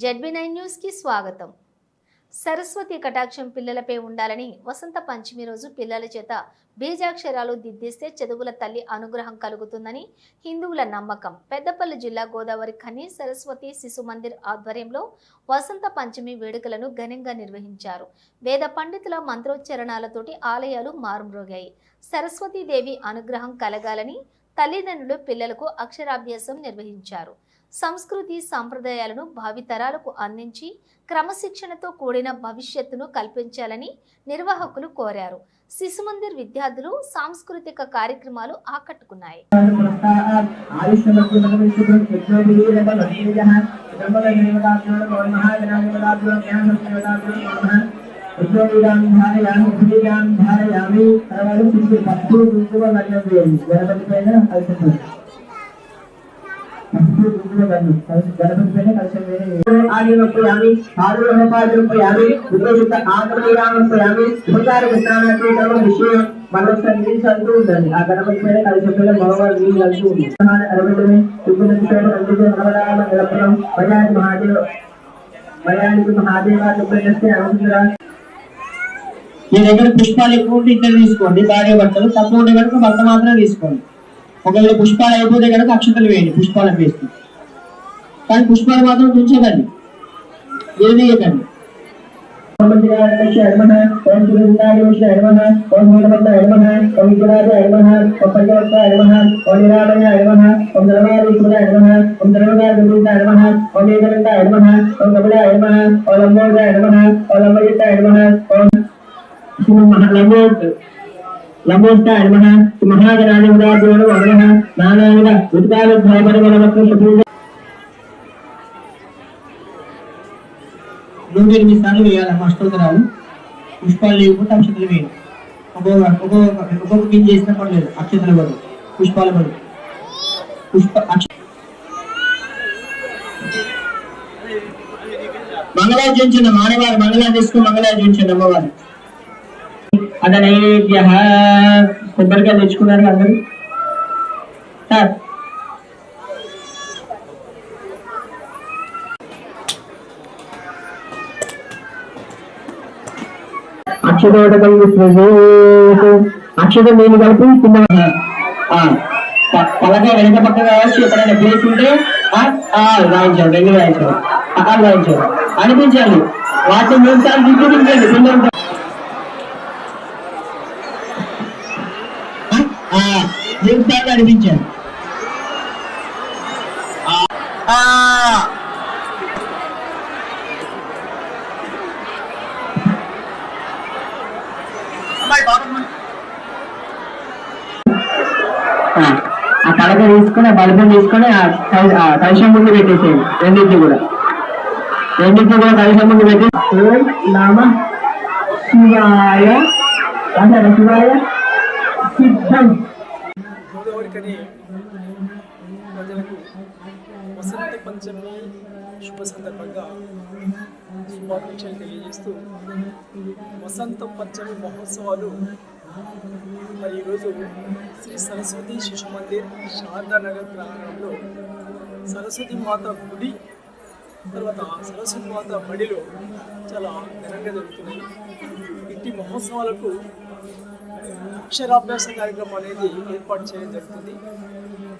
ZB nine న్యూస్కి స్వాగతం. సరస్వతి కటాక్షం పిల్లలపై ఉండాలని వసంత పంచమి రోజు పిల్లల చేత బీజాక్షరాలు దిద్దిస్తే చదువుల తల్లి అనుగ్రహం కలుగుతుందని హిందువుల నమ్మకం. పెద్దపల్లి జిల్లా గోదావరి ఖని సరస్వతి శిశు మందిర్ ఆధ్వర్యంలో వసంత పంచమి వేడుకలను ఘనంగా నిర్వహించారు. వేద పండితుల మంత్రోచ్చరణాలతోటి ఆలయాలు మారుమ్రోగాయి. సరస్వతీదేవి అనుగ్రహం కలగాలని తల్లిదండ్రులు పిల్లలకు అక్షరాభ్యాసం నిర్వహించారు. సంస్కృతి సాంప్రదాయాలను భావితరాలకు అందించి క్రమశిక్షణతో కూడిన భవిష్యత్తును కల్పించాలని నిర్వాహకులు కోరారు. శిశుమందిర్ విద్యార్థులు సాంస్కృతిక కార్యక్రమాలు ఆకట్టుకున్నాయి. గణపతి పైన మనం ఉందండి ఆ గణపతి పైన కలిసి పైన మగవారు ఉంది అరవై నిలపడం భయానికి మహాదేవ భయానికి మహాదేవ దుబ్బేస్తే అనుకుంటున్నా మీ దగ్గర పుష్పాలు ఎక్కువ ఉంటే ఇద్దరు తీసుకోండి భార్య భర్తలు తక్కువ ఉంటే కనుక భర్త మాత్రమే తీసుకోండి. ఒకవేళ పుష్పాలు అయిపోతే కనుక అక్షతలు వేయండి పుష్పాలను వేసి కానీ పుష్పాలు మాత్రం ఉంచదండి ఏది వేయకండి నమోస్తాయ నమః మహాగణాది ఉదాహరణ నానావిధ ఉత్కాల భయపడగలవకు నూట ఎనిమిది సార్లు అష్టోత్తరాలు పుష్పాలు లేకపోతే అక్షతలు ఒక్కొక్క ఒక్కొక్క ఒక్కొక్క చేసిన పర్లేదు అక్షతలు పడు పుష్పాలు పడు పుష్ప అక్ష మంగళార్జించండి మానవారు మంగళాన్ని తీసుకుని మంగళార్జించండి అమ్మవారు అద నైవేద్య. కొబ్బరికాయలు తెచ్చుకున్నారు అందరు. సార్. నేను కలిపి కింద పలక వెనక పక్క కావచ్చు ఎక్కడైనా ప్లేస్ ఉంటే రాయించాడు రెండు రాయించాడు ఆ, రాయించాడు అనిపించాలి వాటిని మూడు సార్లు చూపించండి పిల్లలు సార్లు అనిపించాడు ఆ, పలక తీసుకొని ఆ బల్బం తీసుకొని ఆ కల- ఆ కలశం ముందు పెట్టేసేయండి. రెండింటిని కూడా. రెండింటిని కూడా కలశం ముందు పెట్టి నమ శివాయ. అంటారా శివాయ? సిద్ధం. గోదావరికని ప్రజలకు వసంత పంచమి శుభ సందర్భంగా శుభాకాంక్షలు తెలియజేస్తూ వసంత పంచమి మహోత్సవాలు మరి ఈరోజు శ్రీ సరస్వతి శిశు మందిర్ శారదానగర్ ప్రాంగణంలో సరస్వతి మాత గుడి తర్వాత సరస్వతి మాత బడిలో చాలా ఘనంగా జరుగుతున్నాయి. ఇట్టి మహోత్సవాలకు అక్షరాభ్యాస కార్యక్రమం అనేది ఏర్పాటు చేయడం జరుగుతుంది.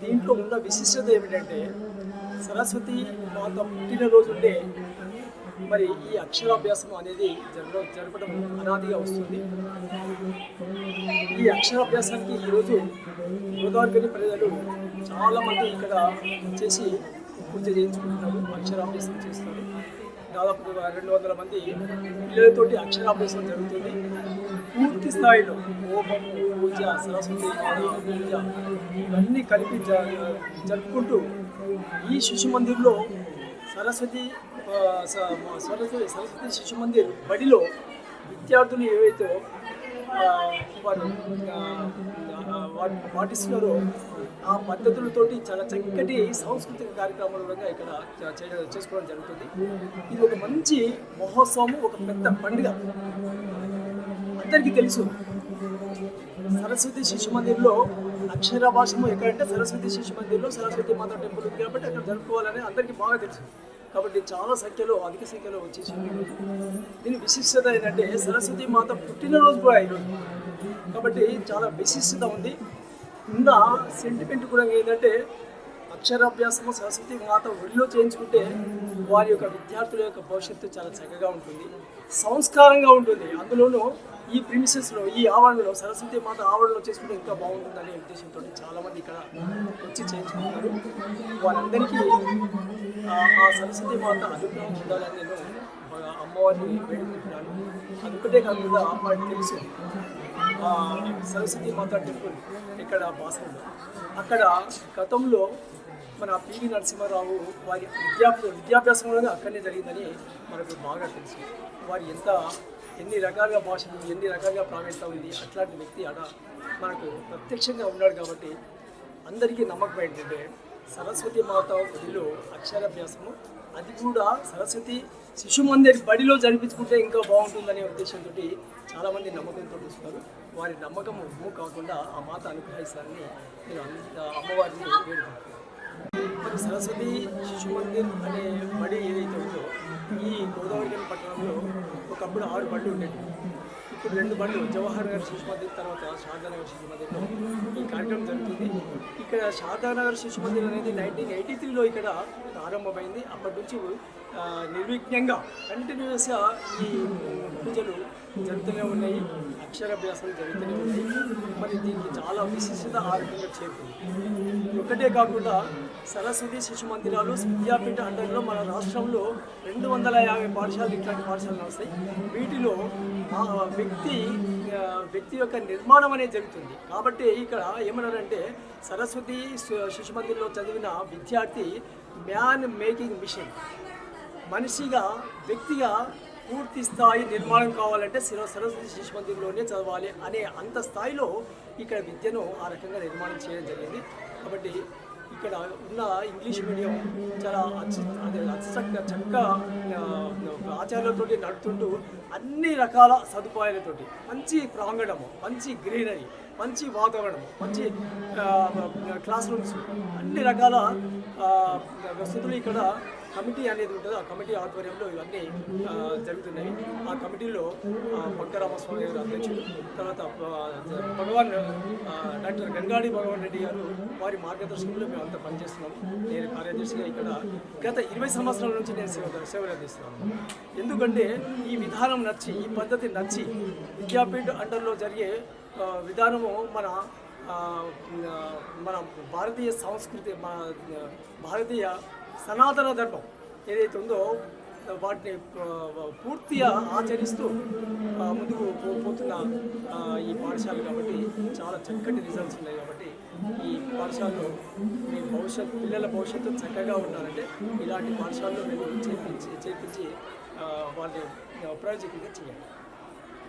దీంట్లో ఉన్న విశిష్టత ఏమిటంటే సరస్వతి మాత పుట్టినరోజుండే మరి ఈ అక్షరాభ్యాసం అనేది జరగ జరపడం అనాదిగా వస్తుంది. ఈ అక్షరాభ్యాసానికి ఈరోజు గోదావరి ప్రజలు చాలామంది ఇక్కడ చేసి పూజ చేయించుకుంటున్నారు అక్షరాభ్యాసం చేస్తారు. దాదాపు రెండు వందల మంది పిల్లలతోటి అక్షరాభ్యాసం జరుగుతుంది. పూర్తి స్థాయిలో హోమం పూజ సరస్వతి పూజ ఇవన్నీ కలిపి జ- జరుపుకుంటూ ఈ శిశు మందిర్లో సరస్వతి స- సరస్వతి సరస్వతి శిశు మందిర్ బడిలో విద్యార్థులు ఏవైతే వారు పాటిస్తున్నారో ఆ పద్ధతులతోటి చాలా చక్కటి సాంస్కృతిక కార్యక్రమాలు కూడా ఇక్కడ చేసుకోవడం జరుగుతుంది. ఇది ఒక మంచి మహోత్సవం ఒక పెద్ద పండుగ. అందరికీ తెలుసు. సరస్వతి శిశు మందిర్లో అక్షర భాషము ఎక్కడంటే సరస్వతి శిశు మందిర్లో సరస్వతి మాత టెంపుల్ ఉంది కాబట్టి అక్కడ జరుపుకోవాలని అందరికీ బాగా తెలుసు. కాబట్టి చాలా సంఖ్యలో అధిక సంఖ్యలో వచ్చేసింది దీని విశిష్టత ఏంటంటే సరస్వతి మాత పుట్టినరోజు కూడా ఈరోజు. కాబట్టి చాలా విశిష్టత ఉంది. ఉన్న సెంటిమెంట్ కూడా ఏంటంటే అక్షరాభ్యాసము సరస్వతి మాత ఒడిలో చేయించుకుంటే వారి యొక్క విద్యార్థుల యొక్క భవిష్యత్తు చాలా చక్కగా ఉంటుంది సంస్కారంగా ఉంటుంది. అందులోనూ ఈ ప్రిమిసెస్లో ఈ ఆవరణలో సరస్వతి మాత ఆవరణలో చేసుకుంటే ఇంకా బాగుంటుందనే ఉద్దేశంతో చాలామంది ఇక్కడ వచ్చి చేయించుకుంటారు. వారందరికీ ఆ సరస్వతి మాత అనుగ్రహం ఉండాలని నేను అమ్మవారిని వేడుకుంటున్నాను. అదొకటే కాకుండా వారికి తెలుసు సరస్వతి మాత టెంపుల్ ఇక్కడ బాసంలో అక్కడ గతంలో మన పివి నరసింహారావు వారి విద్యా విద్యాభ్యాసం కూడా అక్కడనే జరిగిందని మనకు బాగా తెలుసు. వారి ఎంత ఎన్ని రకాలుగా భాషలు ఎన్ని రకాలుగా ప్రావీణ్యత ఉంది అట్లాంటి వ్యక్తి ఆడ మనకు ప్రత్యక్షంగా ఉన్నాడు కాబట్టి అందరికీ నమ్మకం ఏంటంటే సరస్వతి మాత గుడిలో అక్షరాభ్యాసము అది కూడా సరస్వతి శిశు మందిర్ బడిలో జరిపించుకుంటే ఇంకా బాగుంటుందనే ఉద్దేశంతో చాలామంది నమ్మకంతో వస్తున్నారు వారి నమ్మకం కాకుండా ఆ మాత అనుగ్రహిస్తారని నేను అమ్మవారిని వేడుకుంటున్నాను. సరస్వతి శిశు మందిర్ అనే బడి ఏదైతే ఉందో ఈ గోదావరి పట్టణంలో ఒకప్పుడు ఆరు బళ్ళు ఉండేవి ఇప్పుడు రెండు బండ్లు జవహర్ నగర్ శిశు మందిర్ తర్వాత శారదానగర్ శిశు మందిర్లో ఈ కార్యక్రమం జరుగుతుంది. ఇక్కడ శారదానగర్ శిశు మందిర్ అనేది నైన్టీన్ ఎయిటీ త్రీలో ఇక్కడ ప్రారంభమైంది. అప్పటి నుంచి నిర్విఘ్నంగా కంటిన్యూస్గా ఈ పూజలు జరుగుతూనే ఉన్నాయి. అక్షరాభ్యాసాలు జరుగుతూనే ఉన్నాయి. మరి దీనికి చాలా విశిష్టత ఆరోగ్యంగా చేరుకుంది ఒకటే కాకుండా సరస్వతి శిశు మందిరాలు విద్యాపీఠ అండర్లో మన రాష్ట్రంలో రెండు వందల యాభై పాఠశాలలు ఇట్లాంటి పాఠశాలలు వస్తాయి వీటిలో ఆ వ్యక్తి వ్యక్తి యొక్క నిర్మాణం అనేది జరుగుతుంది. కాబట్టి ఇక్కడ ఏమన్నారంటే సరస్వతి శిశు మందిర్లో చదివిన విద్యార్థి మ్యాన్ మేకింగ్ మిషన్. మనిషిగా వ్యక్తిగా పూర్తి స్థాయి నిర్మాణం కావాలంటే శిర సరస్వతి శిశు మందిర్లోనే చదవాలి అనే అంత స్థాయిలో ఇక్కడ విద్యను ఆ రకంగా నిర్మాణం చేయడం జరిగింది. కాబట్టి ఇక్కడ ఉన్న ఇంగ్లీష్ మీడియం చాలా అచ్చు అదే అచ్చక్క చక్కగా ఆచార్యులతో నడుతుంటూ అన్ని రకాల సదుపాయాలతోటి మంచి ప్రాంగణము మంచి గ్రీనరీ మంచి వాతావరణం మంచి క్లాస్ రూమ్స్ అన్ని రకాల వసతులు ఇక్కడ కమిటీ అనేది ఉంటుందో ఆ కమిటీ ఆధ్వర్యంలో ఇవన్నీ జరుగుతున్నాయి. ఆ కమిటీలో ఆ, గారు అధ్యక్షుడు తర్వాత భగవాన్ డాక్టర్ గంగాడి భగవాన్ రెడ్డి గారు వారి మార్గదర్శకంలో మేము అంతా పనిచేస్తున్నాం నేను కార్యదర్శిగా ఇక్కడ గత ఇరవై సంవత్సరాల నుంచి నేను సేవ సేవలు అందిస్తున్నాను. ఎందుకంటే ఈ విధానం నచ్చి ఈ పద్ధతి నచ్చి విద్యాపీఠ అండర్లో జరిగే విధానము మన మన భారతీయ సంస్కృతి మన భారతీయ సనాతన ధర్మం ఏదైతే ఉందో వాటిని పూర్తిగా ఆచరిస్తూ ముందుకు పోతున్న ఈ పాఠశాల కాబట్టి చాలా చక్కటి రిజల్ట్స్ ఉన్నాయి కాబట్టి ఈ పాఠశాలలో మీ భవిష్యత్ పిల్లల భవిష్యత్తు చక్కగా ఉండాలంటే ఇలాంటి పాఠశాలలో మేము చేర్పించి చేర్పించి వాళ్ళని ప్రయోజకంగా చేయాలి.